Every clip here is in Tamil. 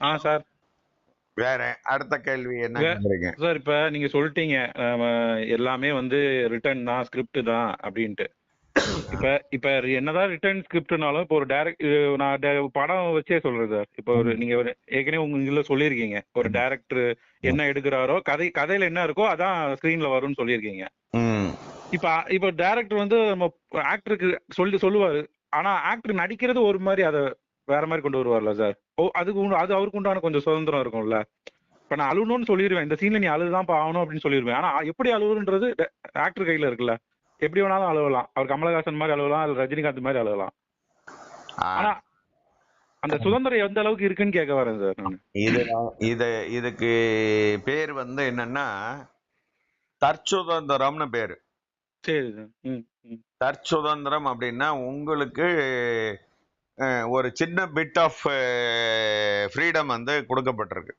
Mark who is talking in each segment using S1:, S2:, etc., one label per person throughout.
S1: ஆ சார்.
S2: வேற அடுத்த கேள்வி என்ன கேக்குறீங்க
S1: சார் இப்ப நீங்க சொல்லிட்டீங்க எல்லாமே வந்து ரிட்டர்ன் தான் ஸ்கிரிப்ட் தான் அப்படின்ட்டு. இப்ப இப்ப என்னதான் ரிட்டர்ன் ஸ்கிரிப்ட்னாலும் இப்போ ஒரு டைரக்ட் நான் படம் வச்சே சொல்றேன் சார். இப்போ ஒரு நீங்க ஒரு ஏற்கனவே உங்க இதுல சொல்லியிருக்கீங்க. ஒரு டைரக்டர் என்ன எடுக்கிறாரோ கதை கதையில என்ன இருக்கோ அதான் ஸ்கிரீன்ல வரும்னு சொல்லியிருக்கீங்க. இப்ப இப்ப டைரக்டர் வந்து நம்ம ஆக்டருக்கு சொல்லி சொல்லுவாரு. ஆனா ஆக்டர் நடிக்கிறது ஒரு மாதிரி அதை வேற மாதிரி கொண்டு வருவார்ல சார் ஓ அதுக்கு அது அவருக்கு உண்டான கொஞ்சம் சுதந்திரம் இருக்கும்ல. இப்ப நான் அழுகணும்னு சொல்லிடுவேன் இந்த சீன்ல நீ அழுதுதான் ஆகணும் அப்படின்னு சொல்லிடுவேன் ஆனா எப்படி அழுகுன்றது ஆக்டர் கையில இருக்குல்ல. எப்படி வேணாலும் அழுகலாம் அவர் கமலஹாசன் மாதிரி அழுகலாம் அல்லது ரஜினிகாந்த் மாதிரி அழுகலாம்
S2: ஆ,
S1: ஆனா அந்த சுதந்திரம் எந்த அளவுக்கு இருக்குன்னு கேட்க வரேன் சார் நான்.
S2: இது இது இதுக்கு பேர் வந்து என்னன்னா தற்சுதந்திரம்னு பேரு.
S1: சரி
S2: தற்சுதந்திரம் அப்படின்னா உங்களுக்கு ஒரு சின்ன பிட் ஆஃப் ஃப்ரீடம் வந்து கொடுக்கப்பட்டிருக்கு.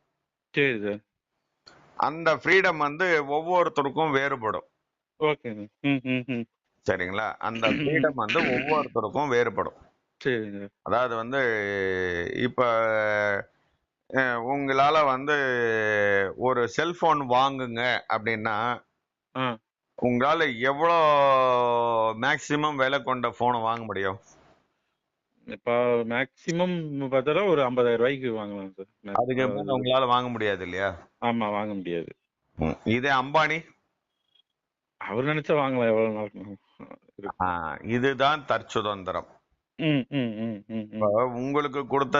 S1: சரி சார்.
S2: அந்த ஃப்ரீடம் வந்து ஒவ்வொருத்தருக்கும் வேறுபடும்.
S1: ஓகே
S2: சரிங்களா? அந்த ஃப்ரீடம் வந்து ஒவ்வொருத்தருக்கும் வேறுபடும். அதாவது வந்து இப்ப உங்களால வந்து ஒரு செல்போன் வாங்குங்க அப்படின்னா உங்களால எவ்வளோ மேக்சிமம் விலை கொண்ட போனை வாங்க முடியும்?
S1: இப்ப மேக்சிமம் பார்த்தா ஒரு ஐம்பதாயிரம் ரூபாய்க்கு வாங்கலாம் சார்
S2: அதுக்கு மேல உங்களால வாங்க முடியாது இல்லையா?
S1: ஆமா வாங்க முடியாது.
S2: இதே அம்பானி?
S1: அவர் நினைச்சா வாங்கலாம் எவ்வளவு நாள்
S2: இதுதான் தற்சுதந்திரம். உங்களுக்கு கொடுத்த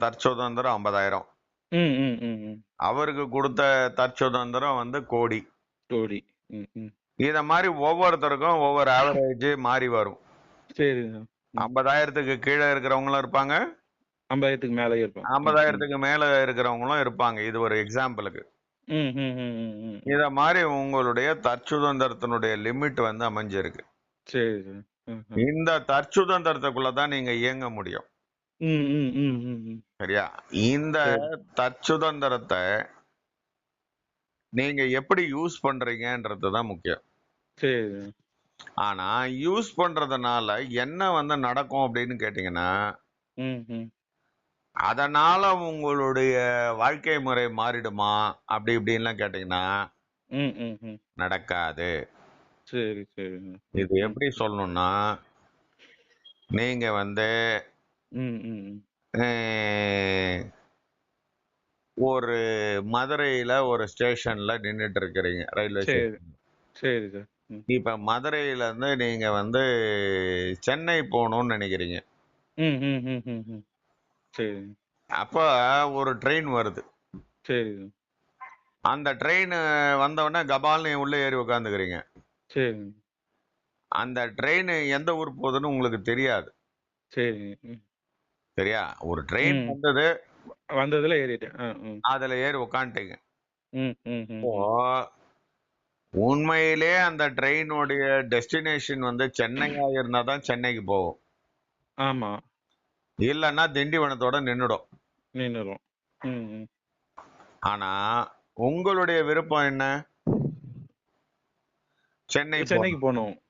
S2: தற்சுதந்திரம் ஐம்பதாயிரம். அவருக்கு கொடுத்த தற்சுதந்திரம் வந்து கோடி.
S1: கோடி.
S2: இத மாதிரி ஒவ்வொருத்தருக்கும் ஒவ்வொரு ஆவரேஜ் மாறி வரும்.
S1: சார்
S2: ஐம்பதாயிரத்துக்கு கீழே இருக்கிறவங்களும் இருப்பாங்க.
S1: ஐம்பதாயிரத்துக்கு மேலே இருப்போம்
S2: ஐம்பதாயிரத்துக்கு மேல இருக்கிறவங்களும் இருப்பாங்க. இது ஒரு எக்ஸாம்பிளுக்கு இத மாதிரி உங்களுடைய தற்சுதந்திரத்தினுடைய லிமிட் வந்து அமைஞ்சிருக்கு. இந்த தற்சுதந்திரத்துக்குள்ள தான் நீங்க இயங்க முடியும். சரியா? இந்த தற்சுதந்திரத்தை நீங்க எப்படி யூஸ் பண்றீங்கன்றது தான் முக்கியம் ஆனா யூஸ் பண்றதுனால என்ன வந்து நடக்கும் அப்படின்னு கேட்டீங்கன்னா அதனால உங்களுடைய வாழ்க்கை முறை மாறிடுமா? அப்படி இப்படின்லாம் கேட்டீங்கன்னா நடக்காது.
S1: சரி சரி
S2: இது எப்படி சொல்லணும்னா நீங்க வந்து ஒரு மதுரையில ஒரு ஸ்டேஷன்ல நின்னுட்டு இருக்கிறீங்க ரயில்வே. ஸ்டேஷன்
S1: சரி சார்.
S2: இப்ப மதுரையில இருந்து நீங்க வந்து சென்னை போகணும்னு நினைக்கிறீங்க.
S1: ம் ம் ம் ம் ம். சரி.
S2: அப்ப ஒரு ட்ரெயின் வருது.
S1: சரி.
S2: அந்த ட்ரெயின் வந்த உடனே கபால்னு உள்ள ஏறி உட்காந்துக்கிறீங்க
S1: சரி.
S2: அந்த ட்ரெயின் எந்த ஊர் போகுதுன்னு உங்களுக்கு தெரியாது.
S1: சரி.
S2: சரியா? ஒரு ட்ரெயின். வந்தது.
S1: வந்ததுல ஏறிட்டேன்.
S2: அதுல ஏறி உட்காந்துட்டீங்க இப்போ உண்மையிலே அந்த ட்ரெயினுடைய டெஸ்டினேஷன் வந்து சென்னையா இருந்தா தான் சென்னைக்கு போகும்.
S1: ஆமா.
S2: இல்லைன்னா திண்டிவனத்தோட நின்னுடும்.
S1: நின்னுரும். ம் ம்.
S2: ஆனா உங்களுடைய விருப்பம் என்ன? சென்னை
S1: சென்னைக்கு
S2: போகணும்.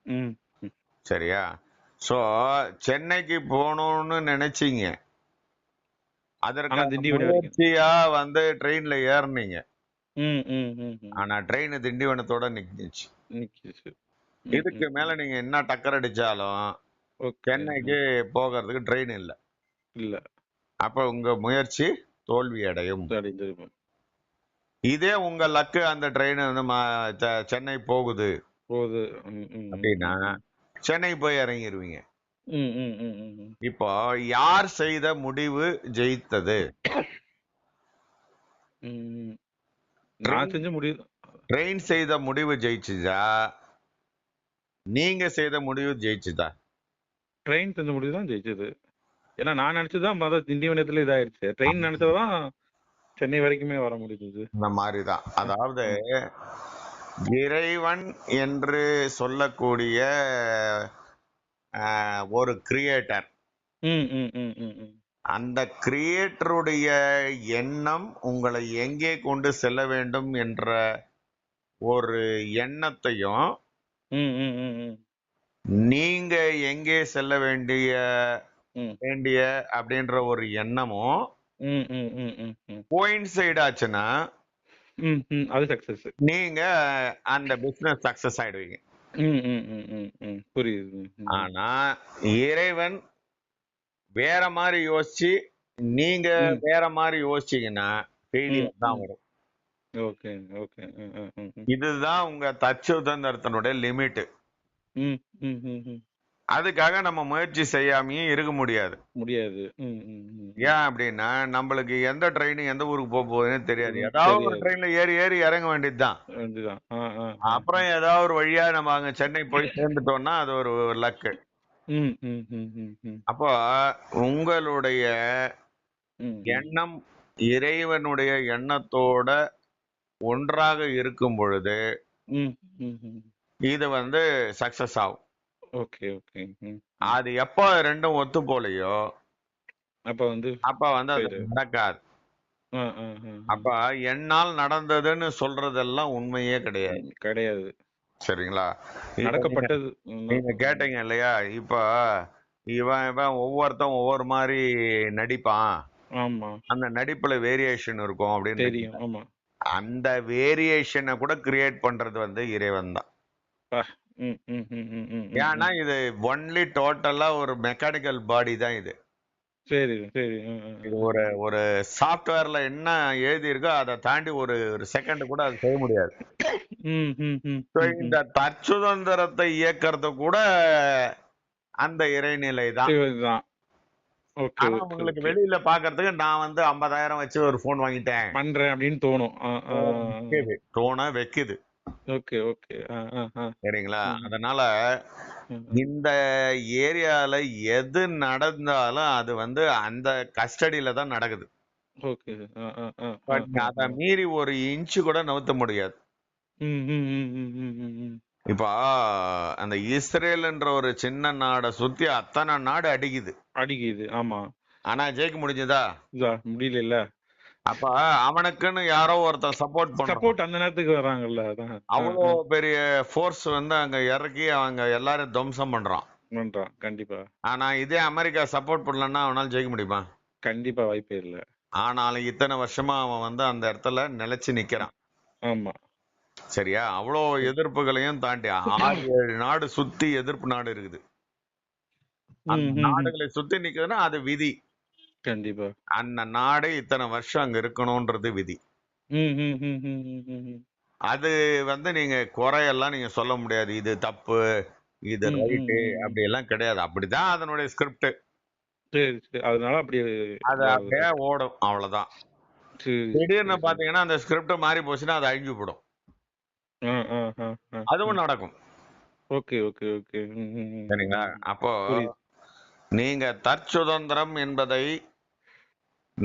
S2: சரியா? சோ சென்னைக்கு போகணும்னு நினைச்சீங்க. அதற்கான வந்து ட்ரெயின்ல ஏறுனீங்க.
S1: ம் ம் ம் ம்.
S2: ஆனா ட்ரெயின் திண்டிவனத்தோட நிக்கிச்சு.
S1: நிக்கிச்சு.
S2: இதுக்கு மேல நீங்க என்ன டக்கர் அடிச்சாலும்
S1: ஓகே.
S2: சென்னைக்கு போகிறதுக்கு ட்ரெயின் இல்ல.
S1: இல்ல.
S2: அப்ப உங்க முயற்சி தோல்வி அடையும்.
S1: அடைஞ்சிருப்போம்
S2: இதே உங்க லக்கு அந்த ட்ரெயின் வந்து ம- செ- சென்னை போகுது.
S1: போகுது. ம், ம், ம்.
S2: அப்படின்னா சென்னை போய் இறங்கிருவீங்க.
S1: ம் ம் ம் ம் ம்.
S2: இப்போ யார் செய்த முடிவு ஜெயித்தது?
S1: ம். நான் செஞ்ச முடிவு
S2: ட்ரெயின் செய்த முடிவு ஜெயிச்சுதா? நீங்க செய்த முடிவு ஜெயிச்சுதா?
S1: ட்ரெயின் செஞ்ச முடிவு தான் ஜெயிச்சது. ஏன்னா நான் நினைச்சதுதான் மொதல் திண்டிவனத்துல இதாயிருச்சு. ட்ரெயின் நினைச்சதுதான் சென்னை வரைக்குமே வர முடிஞ்சது.
S2: இந்த மாதிரிதான் அதாவது இறைவன் என்று சொல்லக்கூடிய ஒரு கிரியேட்டர்
S1: ம் ம் ம் ம்.
S2: அந்த கிரியேட்டருடைய எண்ணம் உங்களை எங்கே கொண்டு செல்ல வேண்டும் என்ற ஒரு எண்ணத்தையும் நீங்க எங்கே செல்ல வேண்டிய வேண்டிய அப்படின்ற ஒரு எண்ணமும் கோயின்சைட் ஆச்சுன்னா
S1: அது சக்சஸ்
S2: நீங்க அந்த பிசினஸ் சக்சஸ் ஆயிடுவீங்க.
S1: புரியுது.
S2: ஆனா இறைவன் வேற மாதிரி யோசிச்சு நீங்க. வேற மாதிரி யோசிச்சீங்கன்னா ஃபெயிலியர் தான். வரும்
S1: ஓகே ஓகே.
S2: இதுதான் உங்க தச்சுதந்திரத்தினுடைய லிமிட் அதுக்காக நம்ம முயற்சி செய்யாமயும் இருக்க முடியாது
S1: முடியாது
S2: ஏன் அப்படின்னா நம்மளுக்கு எந்த ட்ரெயின் எந்த ஊருக்கு போக போகுதுன்னு தெரியாது ஏதாவது ஒரு. ட்ரெயின்ல ஏறி ஏறி இறங்க வேண்டியதுதான். அப்புறம் ஏதாவது ஒரு வழியா நம்ம அங்க சென்னை போய் சேர்ந்துட்டோம்னா அது ஒரு லக்கு
S1: ம் ம் ம் ம் ம்.
S2: அப்போ உங்களுடைய
S1: ம்.
S2: எண்ணம் இறைவனுடைய எண்ணத்தோட ஒன்றாக இருக்கும் பொழுது
S1: ம் ம் ம்.
S2: இது வந்து சக்சஸ் ஆகும்.
S1: ஓகே ஓகே ம்.
S2: அது எப்போ ரெண்டும் ஒத்து போலையோ
S1: அப்ப வந்து
S2: அப்ப வந்து அது. நடக்காது.
S1: ஆ ஆ ஆ
S2: அப்ப என்னால் நடந்ததுன்னு சொல்றதெல்லாம் உண்மையே கிடையாது.
S1: கிடையாது.
S2: சரிங்களா?
S1: நடக்கப்பட்டது.
S2: நீங்க- நீங்க கேட்டீங்க இல்லையா? இப்ப இவன் இவன் ஒவ்வொருத்தன் ஒவ்வொரு மாதிரி நடிப்பான்.
S1: ஆமா.
S2: அந்த நடிப்புல வேரியேஷன் இருக்கும் அப்படின்னு
S1: தெரியும் ஆமா.
S2: அந்த வேரியேஷனை கூட கிரியேட் பண்றது வந்து இறைவன் தான்.
S1: ம் ம் ம் ம் ம் ம்.
S2: ஏன்னா இது ஒன்லி டோட்டலா ஒரு மெக்கானிக்கல் பாடி தான் இது.
S1: சரி. சரி
S2: இது ஒரு ஒரு சாஃப்ட்வேர்ல என்ன எழுதி இருக்கோ அதை தாண்டி ஒரு ஒரு செகண்ட் கூட அது செய்ய முடியாது. இந்த தற்சுதந்திரத்தை இயக்கிறது கூட அந்த இறைநிலை தான். உங்களுக்கு. வெளியில பாக்குறதுக்கு நான் வந்து 50000 வச்சு ஒரு போன் வாங்கிட்டேன்.
S1: பண்றேன் அப்படின்னு தோணும்.
S2: தோண வைக்குது.
S1: Okay okay.
S2: சரிங்களா. அதனால இந்த ஏரியால எது நடந்தாலும் அது வந்து அந்த கஸ்டடியில தான் நடக்குது.
S1: ஓகே.
S2: பட் அதை. மீறி ஒரு இன்ச்சு கூட நவுத்த முடியாது. இப்போ அந்த இஸ்ரேல்ன்ற ஒரு சின்ன நாடை சுத்தி அத்தனை நாடு அடிக்குது.
S1: அடிக்குது. ஆமா.
S2: ஆனா ஜெயிக்க முடிஞ்சதா?
S1: முடியல
S2: அப்ப அவனுக்குன்னு யாரோ ஒருத்தன் சப்போர்ட் பண்றான்
S1: சப்போர்ட் அந்த நேரத்துக்கு வராங்கல்ல ஆ,
S2: அவ்வளோ பெரிய ஃபோர்ஸ் வந்து அங்க இறக்கி அவங்க எல்லாரும் துவம்சம் பண்றான்.
S1: பண்றான் கண்டிப்பா.
S2: ஆனா இதே அமெரிக்கா சப்போர்ட் பண்ணலன்னா அவனால ஜெயிக்க முடியுமா?
S1: கண்டிப்பா வாய்ப்பே இல்ல.
S2: ஆனாலும் இத்தனை வருஷமா அவன் வந்து அந்த இடத்துல நிலைச்சு நிக்கிறான்.
S1: ஆமா.
S2: சரியா? அவ்வளோ எதிர்ப்புகளையும் தாண்டி ஆறு ஏழு நாடு சுத்தி எதிர்ப்பு நாடு இருக்குது. நாடுகளை சுத்தி நிக்குதுன்னா அது விதி.
S1: கண்டிப்பா
S2: அந்த நாடு இத்தனை வருஷம் அங்க இருக்கணும்ன்றது விதி
S1: ம் ம் ம் ம் ம் ம் ம்.
S2: அது வந்து நீங்க குறையெல்லாம் நீங்க சொல்ல முடியாது இது தப்பு இது
S1: ம், ம்,
S2: ரைட்டு
S1: ம், ம்.
S2: அப்படி எல்லாம் கிடையாது அப்படிதான் அதனுடைய ஸ்கிரிப்ட்
S1: சரி சரி அதனால அப்படியே
S2: அது
S1: இதாகுது.
S2: அப்படியே ஓடும் அவ்வளவுதான்
S1: சரி,
S2: திடீர்னு
S1: சரி.
S2: பாத்தீங்கன்னா அந்த ஸ்கிரிப்ட் மாறி போச்சுன்னா அது அழிஞ்சு போடும்
S1: ஆ, ஆ, ஆ, ஆ.
S2: அதுவும் நடக்கும்
S1: ஓகே ஓகே ஓகே ம், ம், ம்.
S2: சரிங்களா அப்போ
S1: புரியுது.
S2: நீங்க தற்சுதந்திரம் என்பதை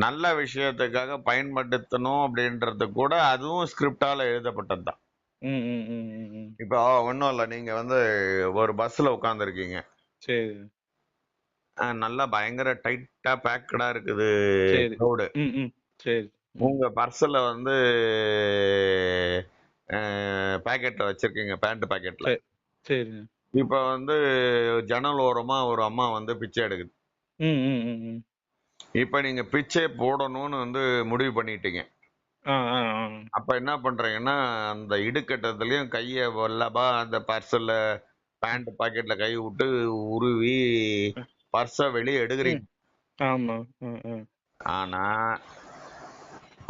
S2: நல்ல விஷயத்துக்காக பயன்படுத்தணும் அப்படின்றது கூட அதுவும் ஸ்கிரிப்டால எழுதப்பட்டது தான். இப்போ ஒன்றும் இல்லை. நீங்க வந்து ஒரு பஸ்ல உட்காந்துருக்கீங்க
S1: சரி.
S2: நல்லா பயங்கர டைட்டா பேக்கடா இருக்குது. ரோடு
S1: சரி.
S2: உங்க பர்ஸ்ல வந்து பாக்கெட்ல வச்சிருக்கீங்க பேண்ட் பாக்கெட்ல
S1: சரி.
S2: இப்ப வந்து ஜன்னல் ஓரமா ஒரு அம்மா வந்து பிச்சை எடுக்குது. இப்ப நீங்க பிச்சை போடணும்னு வந்து முடிவு பண்ணிட்டீங்க. அப்ப என்ன பண்றீங்கன்னா அந்த இடுக்கட்டத்துலயும் கைய வல்லபா அந்த பர்ஸ்ல பேண்ட் பாக்கெட்ல கை விட்டு உருவி பர்ஸ வெளியே எடுக்கிறீங்க. ஆனா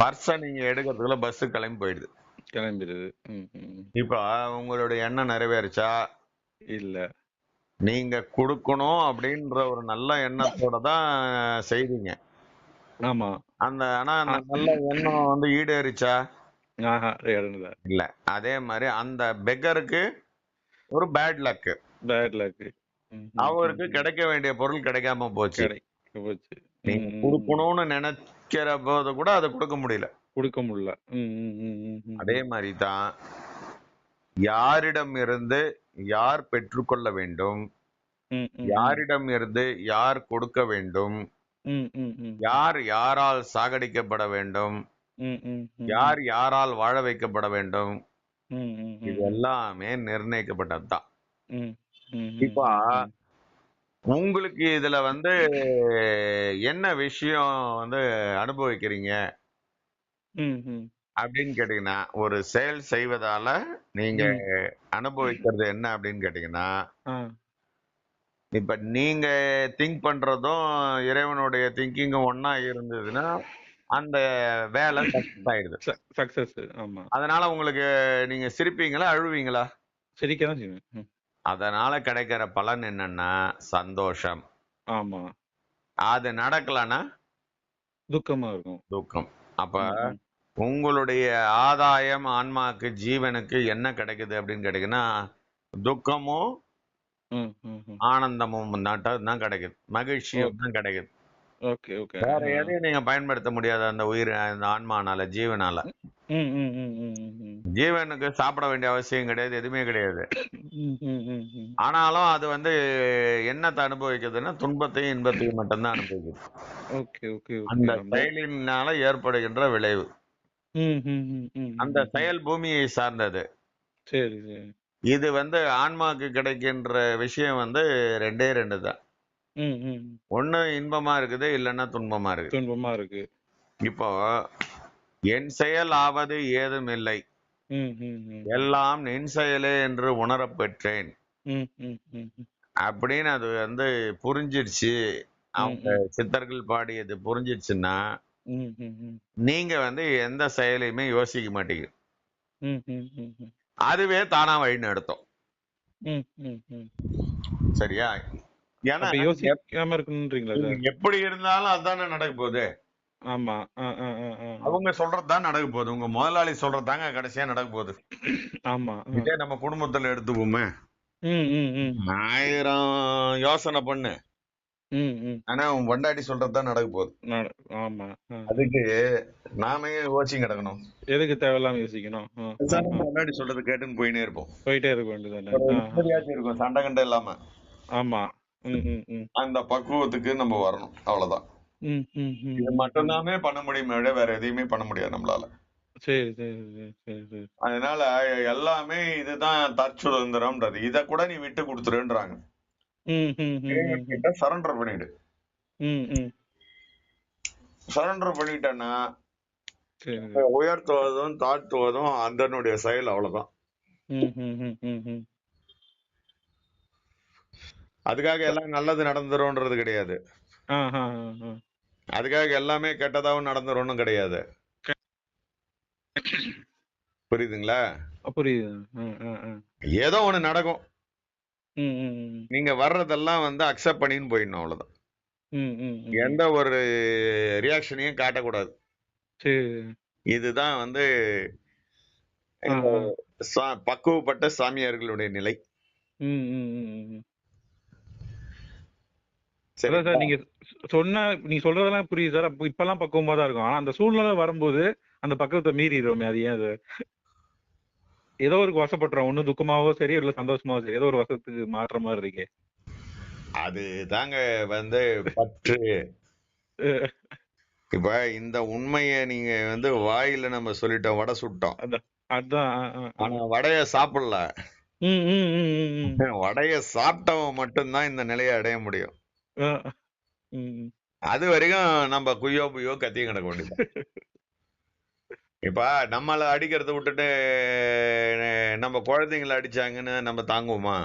S2: பர்ஸ நீங்க எடுக்கிறதுக்குள்ள பஸ் கிளம்பி போயிடுது.
S1: கிளம்பிடுது.
S2: இப்ப உங்களுடைய எண்ணம் நிறைவேறுச்சா?
S1: இல்ல.
S2: நீங்க கொடுக்கணும் அப்படின்ற ஒரு நல்ல எண்ணத்தோட தான் செய்றீங்க
S1: ஆமா.
S2: அந்த ஆனா அந்த நல்ல எண்ணம் வந்து ஈடேறிச்சா? இல்ல. அதே மாதிரி அந்த பெக்கருக்கு ஒரு பேட் லக்
S1: பேட் லக்
S2: அவருக்கு கிடைக்க வேண்டிய பொருள் கிடைக்காம போச்சு.
S1: போச்சு.
S2: நீங்க கொடுக்கணும்னு நினைக்கிற போது கூட அதை கொடுக்க முடியல.
S1: கொடுக்க முடியல.
S2: அதே மாதிரி தான் யாரிடம் இருந்து யார் பெற்றுக்கொள்ள வேண்டும்? யாரிடம் இருந்து யார் கொடுக்க வேண்டும்? யார் யாரால் சாகடிக்கப்பட வேண்டும்? யார் யாரால் வாழ வைக்கப்பட வேண்டும்? இது எல்லாமே நிர்ணயிக்கப்பட்டதுதான். இப்ப உங்களுக்கு இதுல வந்து என்ன விஷயம் வந்து அனுபவிக்கிறீங்க? அப்படின்னு கேட்டீங்கன்னா ஒரு செயல் செய்வதால நீங்க அனுபவிக்கிறது என்ன அப்படின்னு கேட்டீங்கன்னா இப்ப நீங்க திங்க் பண்றதும் இறைவனுடைய திங்கிங்கும் ஒண்ணா இருந்ததுன்னா அந்த வேலை சக்சஸ் ஆயிடுது.
S1: சக்சஸ் ஆமா.
S2: அதனால உங்களுக்கு நீங்க சிரிப்பீங்களா அழுவீங்களா?
S1: சிரிக்க தான் செய்வேன். ம்.
S2: அதனால கிடைக்கிற பலன் என்னன்னா சந்தோஷம்.
S1: ஆமா.
S2: அது நடக்கலன்னா
S1: துக்கமா இருக்கும்.
S2: துக்கம். அப்ப உங்களுடைய ஆதாயம் ஆன்மாக்கு ஜீவனுக்கு என்ன கிடைக்குது அப்படின்னு கேட்டீங்கன்னா துக்கமும். ஆனந்தமும் தான் கிடைக்குது மகிழ்ச்சியும் தான் கிடைக்குது வேற. எதையும் நீங்க பயன்படுத்த முடியாது அந்த உயிர் அந்த ஆன்மானால ஜீவனால. ஜீவனுக்கு சாப்பிட வேண்டிய அவசியம் கிடையாது எதுவுமே கிடையாது. ஆனாலும் அது வந்து என்னத்தை அனுபவிக்குதுன்னா துன்பத்தையும் இன்பத்தையும் மட்டும்தான் அனுபவிக்குது
S1: ஓகே ஓகே
S2: அந்த செயலினால ஏற்படுகின்ற விளைவு
S1: ம், ம், ம், ம்,
S2: அந்த
S1: ம்.
S2: செயல் பூமியை சார்ந்தது
S1: சரி சரி
S2: இது வந்து ஆன்மாக்கு கிடைக்கின்ற விஷயம் வந்து ரெண்டே ரெண்டு தான்
S1: ம், ம்.
S2: ஒண்ணு இன்பமா இருக்குது இல்லைன்னா துன்பமா இருக்குது
S1: துன்பமா இருக்கு
S2: இப்போ என் செயல் ஆவது ஏதும் இல்லை
S1: ம், ம், ம்.
S2: எல்லாம் நின் செயலே என்று உணரப் பெற்றேன்
S1: ம், ம், ம், ம்.
S2: அப்படின்னு அது வந்து புரிஞ்சிடுச்சு அவங்க சித்தர்கள் பாடியது
S1: ம்.
S2: நீங்க வந்து எந்த செயலையுமே யோசிக்க மாட்டீங்க.
S1: ம், ம், ம், ம்.
S2: அதுவே தானா வழி நடத்தும்.
S1: ம், ம், ம்.
S2: சரியா? ஏன்னா
S1: யோசிக்காம
S2: எப்படி இருந்தாலும் அதானே நடக்க போகுது.
S1: ஆமா.
S2: அவங்க சொல்றது தான் நடக்க போகுது. உங்க முதலாளி சொல்றது தாங்க கடைசியா நடக்க போகுது.
S1: ஆமா.
S2: இதே நம்ம குடும்பத்துல எடுத்துப்போமே.
S1: ம், ம், ம்.
S2: ஆயிரம் யோசனை பண்ணு.
S1: ம், ம்.
S2: ஆனா உன் பொண்டாட்டி சொல்றது தான் நடக்க போகுது
S1: நட- ஆமா.
S2: அதுக்கு நாமே யோசிச்சு கிடக்கணும்
S1: எதுக்கு தேவையில்லாம யோசிக்கணும்.
S2: பொண்டாட்டி சொல்றது கேட்டுன்னு போயினே இருப்போம்
S1: போயிட்டே இருக்க
S2: ஒரு
S1: ஆ.
S2: நிம்மதியாச்சும் இருக்கும் சண்டை கண்டை இல்லாம
S1: ஆமா ம், ம், ம்.
S2: அந்த பக்குவத்துக்கு நம்ம வரணும் அவ்வளவுதான்
S1: ம், ம், ம்.
S2: இது மட்டும்தானே பண்ண முடியுமே விட வேற எதையுமே பண்ண முடியாது நம்மளால
S1: சரி சரி சரி சரி சரி
S2: அதனால எல்லாமே இதுதான் தற்சுதந்திரம்ன்றது இத கூட நீ விட்டு கொடுத்துருன்றாங்க. கிட்ட சரண்டர் பண்ணிடு. சரண்டர் பண்ணிட்டேன்னா. உயர்த்துவதும் தாழ்த்துவதும் அதனுடைய செயல் அவ்வளவுதான். அதுக்காக எல்லாம் நல்லது நடந்துரும்ன்றது கிடையாது. அதுக்காக எல்லாமே கெட்டதாவும் நடந்துரும்னு கிடையாது புரியுதுங்களா
S1: புரியுது.
S2: ஏதோ ஒண்ணு நடக்கும்
S1: ம், ம், ம்.
S2: நீங்க வர்றதெல்லாம் வந்து அக்செப்ட் பண்ணின்னு போயிடணும் அவ்வளவுதான்
S1: ம், ம், ம்.
S2: எந்த ஒரு ரியாக்ஷனையும் காட்டக்கூடாது
S1: சரி
S2: இதுதான் வந்து
S1: ஆ,
S2: இந்த
S1: ஆ.
S2: சா- பக்குவப்பட்ட சாமியார்களுடைய நிலை
S1: ம், ம், ம், ம்.
S2: சரி
S1: அதான் சார் நீங்க சொ- சொன்ன நீங்க சொல்றதெல்லாம் புரியுது சார் அப்ப இப்பெல்லாம் பக்குவமா தான் இருக்கும் ஆனா அந்த சூழ்நிலை வரும்போது அந்த பக்குவத்தை மீறிடுவோமே அது ஏன் அது ஏதோ ஒரு வசப்படுறோம். ஒண்ணு துக்கமாவோ சரி இல்ல சந்தோஷமாவோ சரி. ஏதோ ஒரு வசத்துக்கு மாற்ற மாதிரி இருக்கே.
S2: அது தாங்க வந்து பற்று. இப்ப இந்த உண்மைய நீங்க வந்து வாயில நம்ம சொல்லிட்டோம் வடை சுட்டோம்.
S1: அதான்.
S2: ஆனா வடைய சாப்பிடல. வடைய சாப்பிட்டவன் மட்டும்தான் இந்த நிலையை அடைய முடியும். அது வரைக்கும் நம்ம குய்யோ புய்யோ கத்தியும் கிடக்க வேண்டியது இப்ப நம்மள அடிக்கிறத விட்டுட்டு நம்ம குழந்தைங்களை அடிச்சாங்கன்னு நம்ம தாங்குவோமா?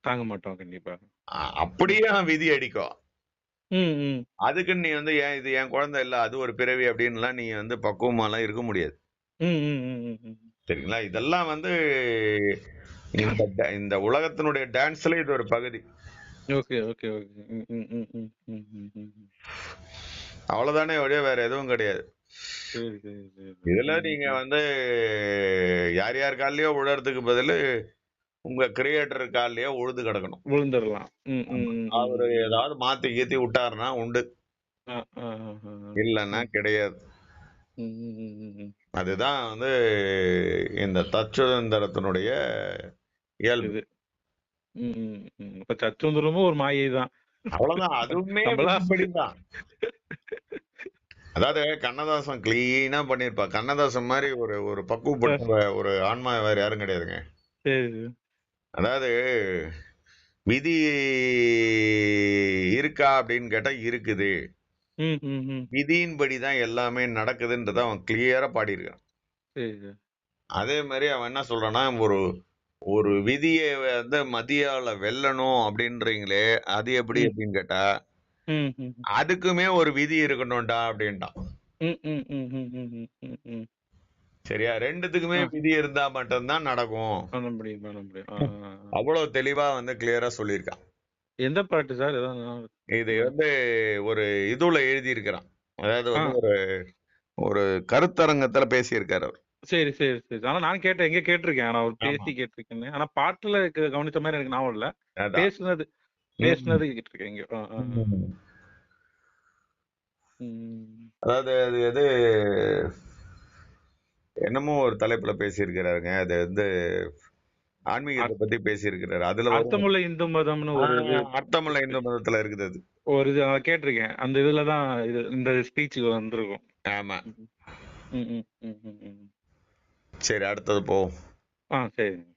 S1: தாங்க மாட்டோம் கண்டிப்பா.
S2: அப்படியே விதி அடிக்கும். அதுக்குன்னு நீ வந்து ஏன் இது என் குழந்தை இல்ல அது ஒரு பிறவி அப்படின்னுலாம் நீ வந்து பக்குவமாலாம் இருக்க முடியாது. சரிங்களா? இதெல்லாம் வந்து இந்த இந்த உலகத்தினுடைய டான்ஸ்ல இது ஒரு பகுதி.
S1: Okay okay okay.
S2: அவ்வளவுதானே ஒழிய வேற எதுவும் கிடையாது. இதுல நீங்க வந்து யார் யார் கால்லயோ விழறதுக்கு பதிலு உங்க கிரியேட்டர் கால்லயோ உழுது கிடக்கணும்.
S1: விழுந்துடலாம்.
S2: அவரு ஏதாவது மாத்தி கீத்தி விட்டாருன்னா உண்டு. இல்லைன்னா கிடையாது. அதுதான் வந்து இந்த தற்சுதந்திரத்தினுடைய இயல்பு.
S1: இப்ப சச்சுந்தரமும் ஒரு மாயை தான்
S2: அவ்வளவுதான். அதுவுமே அப்படிதான் அதாவது கண்ணதாசன் கிளீனா பண்ணிருப்பா. கண்ணதாசன் மாதிரி ஒரு ஒரு பக்குவப்பட்ட ஒரு ஆன்மா வேற யாரும் கிடையாதுங்க. அதாவது விதி இருக்கா அப்படின்னு கேட்டா இருக்குது.
S1: ம் ம் ம்.
S2: விதியின்படி தான் எல்லாமே நடக்குதுன்றத அவன் கிளியரா பாடியிருக்கான். அதே மாதிரி அவன் என்ன சொல்றான்னா ஒரு ஒரு விதியை வந்து மதியால வெல்லணும் அப்படின்றீங்களே அது எப்படி. அப்படின்னு கேட்டா அதுக்குமே ஒரு விதி இருக்கணும்டா அப்படின்ட்டான். சரியா? ரெண்டுத்துக்குமே விதி இருந்தா மட்டும்தான் நடக்கும். அவ்வளவு தெளிவா வந்து கிளியரா சொல்லியிருக்கான்.
S1: எந்த பாட்டு சார்?
S2: இது வந்து ஒரு இதுல எழுதி இருக்கிறான் அதாவது வந்து ஒரு ஒரு கருத்தரங்கத்துல பேசியிருக்காரு அவர்.
S1: சரி சரி சரி. ஆனா நான் கேட்டேன் எங்க கேட்டிருக்கேன். ஆனா அவர் பேசி கேட்டிருக்கேன் ஆனா பாட்டுல கவனிச்ச மாதிரி எனக்கு ஞாபகம் இல்ல. பேசுனது பேசுனது.
S2: ம். அதாவது அது எது என்னமோ ஒரு தலைப்புல பேசியிருக்கிறாருங்க. அது வந்து ஆன்மீகத்தை பத்தி பேசியிருக்கிறாரு. அதுல
S1: அர்த்தமுள்ள இந்து மதம்னு ஒரு
S2: அர்த்தமுள்ள இந்து மதத்துல இருக்குது அது.
S1: ஒரு இது நான் கேட்டிருக்கேன். அந்த இதுல தான் இது இந்த ஸ்பீச்சுக்கு வந்திருக்கும்.
S2: ஆமா. சரி அடுத்தது போவோம்.
S1: ஆ சரி.